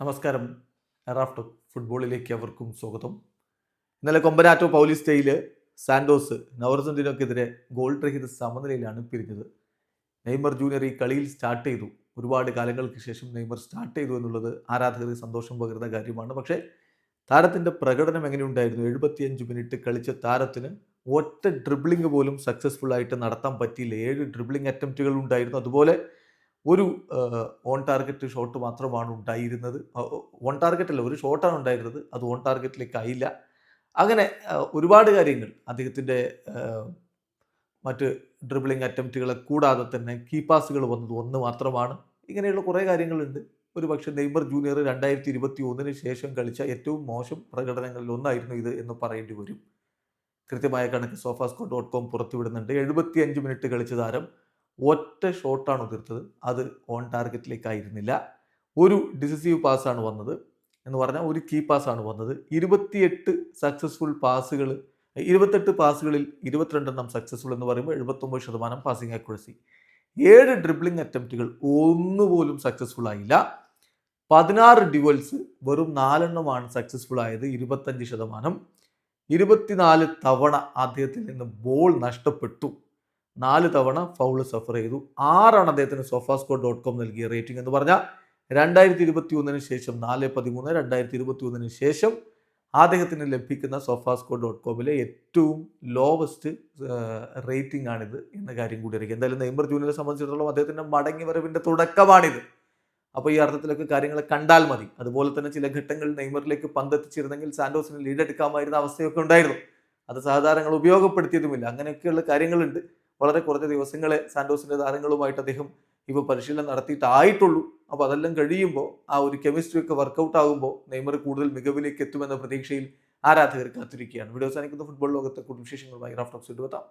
നമസ്കാരം. റാഫ്റ്റർ ഫുട്ബോളിലേക്ക് അവർക്കും സ്വാഗതം. ഇന്നലെ കൊമ്പനാറ്റോ പൗലിസ്റ്റയിൽ സാൻഡോസ് നവർസന്റിനൊക്കെതിരെ ഗോൾ രഹിത സമനിലയിലാണ് പിരിഞ്ഞത്. നെയ്മർ ജൂനിയർ ഈ കളിയിൽ സ്റ്റാർട്ട് ചെയ്തു. ഒരുപാട് കാലങ്ങൾക്ക് ശേഷം നെയ്മർ സ്റ്റാർട്ട് ചെയ്തു എന്നുള്ളത് ആരാധകർക്ക് സന്തോഷം പകരുന്ന കാര്യമാണ്. പക്ഷേ താരത്തിന്റെ പ്രകടനം എങ്ങനെയുണ്ടായിരുന്നു? എഴുപത്തിയഞ്ച് മിനിറ്റ് കളിച്ച താരത്തിന് ഒറ്റ ഡ്രിബ്ലിംഗ് പോലും സക്സസ്ഫുൾ ആയിട്ട് നടത്താൻ പറ്റിയില്ല. ഏഴ് ഡ്രിബ്ലിംഗ് അറ്റംപ്റ്റുകൾ ഉണ്ടായിരുന്നു. അതുപോലെ ഒരു ഓൺ ടാർഗറ്റ് ഷോട്ട് മാത്രമാണ് ഉണ്ടായിരുന്നത്. ഓൺ അല്ല ഒരു ഷോട്ടാണ് ഉണ്ടായിരുന്നത്. അത് ഓൺ ടാർഗറ്റിലേക്ക് ആയില്ല. അങ്ങനെ ഒരുപാട് കാര്യങ്ങൾ അദ്ദേഹത്തിന്റെ മറ്റ് ഡ്രിബിളിംഗ് അറ്റംപ്റ്റുകളെ കൂടാതെ തന്നെ കീപ്പാസുകൾ പാസുകൾ വന്നത് ഒന്ന് മാത്രമാണ്. ഇങ്ങനെയുള്ള കുറേ കാര്യങ്ങളുണ്ട്. ഒരു പക്ഷേ നെയ്മർ ജൂനിയർ രണ്ടായിരത്തി ഇരുപത്തി ഒന്നിന് ശേഷം കളിച്ച ഏറ്റവും മോശം പ്രകടനങ്ങളിൽ ഒന്നായിരുന്നു ഇത് എന്ന് പറയേണ്ടി വരും. കൃത്യമായ കണക്ക് സോഫാസ്കോ ഡോട്ട് കോം പുറത്തുവിടുന്നുണ്ട്. എഴുപത്തി അഞ്ച് മിനിറ്റ് കളിച്ച താരം ഒറ്റ ഷോട്ടാണ് ഉതിർത്തത് അത് ഓൺ ടാർഗറ്റിലേക്കായിരുന്നില്ല ഒരു ഡിസിസീവ് പാസ്സാണ് വന്നത് എന്ന് പറഞ്ഞാൽ ഒരു കീ പാസ്സാണ് വന്നത്. ഇരുപത്തിയെട്ട് സക്സസ്ഫുൾ പാസുകൾ ഇരുപത്തെട്ട് പാസുകളിൽ ഇരുപത്തിരണ്ടെണ്ണം സക്സസ്ഫുൾ എന്ന് പറയുമ്പോൾ എഴുപത്തൊമ്പത് ശതമാനം പാസിംഗ് ആക്യുറസി ഏഴ് ഡ്രിബ്ലിംഗ് അറ്റംപ്റ്റുകൾ ഒന്നുപോലും സക്സസ്ഫുൾ ആയില്ല. പതിനാറ് ഡ്യുവൽസ് വെറും നാലെണ്ണമാണ് സക്സസ്ഫുൾ ആയത് ഇരുപത്തഞ്ച് ശതമാനം. ഇരുപത്തിനാല് തവണ അദ്ദേഹത്തിൽ നിന്ന് ബോൾ നഷ്ടപ്പെട്ടു. നാല് തവണ ഫൗൾ സഫർ ചെയ്തു. ആറാണ് അദ്ദേഹത്തിന് സോഫാസ്കോ ഡോട്ട് കോം നൽകിയ റേറ്റിംഗ് എന്ന് പറഞ്ഞാൽ രണ്ടായിരത്തി ഇരുപത്തി ഒന്നിന് ശേഷം നാല് പതിമൂന്ന് രണ്ടായിരത്തി ഇരുപത്തി ഒന്നിന് ശേഷം അദ്ദേഹത്തിന് ലഭിക്കുന്ന സോഫാസ്കോ ഡോട്ട് കോമിലെ ഏറ്റവും ലോവസ്റ്റ് റേറ്റിംഗ് ആണിത് എന്ന കാര്യം കൂടി അറിയിക്കും എന്തായാലും നെയ്മർ ജൂനിയറെ സംബന്ധിച്ചിടത്തോളം അദ്ദേഹത്തിന്റെ മടങ്ങി വരവിന്റെ തുടക്കമാണിത്. അപ്പോൾ ഈ അർത്ഥത്തിലൊക്കെ കാര്യങ്ങൾ കണ്ടാൽ മതി. അതുപോലെ തന്നെ ചില ഘട്ടങ്ങളിൽ നെയ്മറിലേക്ക് പന്തെത്തിച്ചിരുന്നെങ്കിൽ സാന്റോസിന് ലീഡ് എടുക്കാമായിരുന്ന അവസ്ഥയൊക്കെ ഉണ്ടായിരുന്നു. അത് സഹതാരങ്ങൾ ഉപയോഗപ്പെടുത്തിയതുമില്ല. അങ്ങനെയൊക്കെയുള്ള കാര്യങ്ങളുണ്ട്. വളരെ കുറച്ച് ദിവസങ്ങളെ സാന്റോസിന്റെ താരങ്ങളുമായിട്ട് അദ്ദേഹം ഇപ്പോൾ പരിശീലനം നടത്തിയിട്ടായിട്ടുള്ളൂ. അപ്പോൾ അതെല്ലാം കഴിയുമ്പോൾ ആ ഒരു കെമിസ്ട്രി ഒക്കെ വർക്കൗട്ട് ആകുമ്പോൾ നെയ്മർ കൂടുതൽ മികവിലേക്ക് എത്തുമെന്ന പ്രതീക്ഷയിൽ ആരാധകർ കാത്തിരിക്കുകയാണ്. വീഡിയോ സാധിക്കുന്ന ഫുട്ബോൾ ലോകത്തെ കൂടുതൽ വിശേഷങ്ങളുമായി റാഫ്റ്റോക്സ് എത്താം.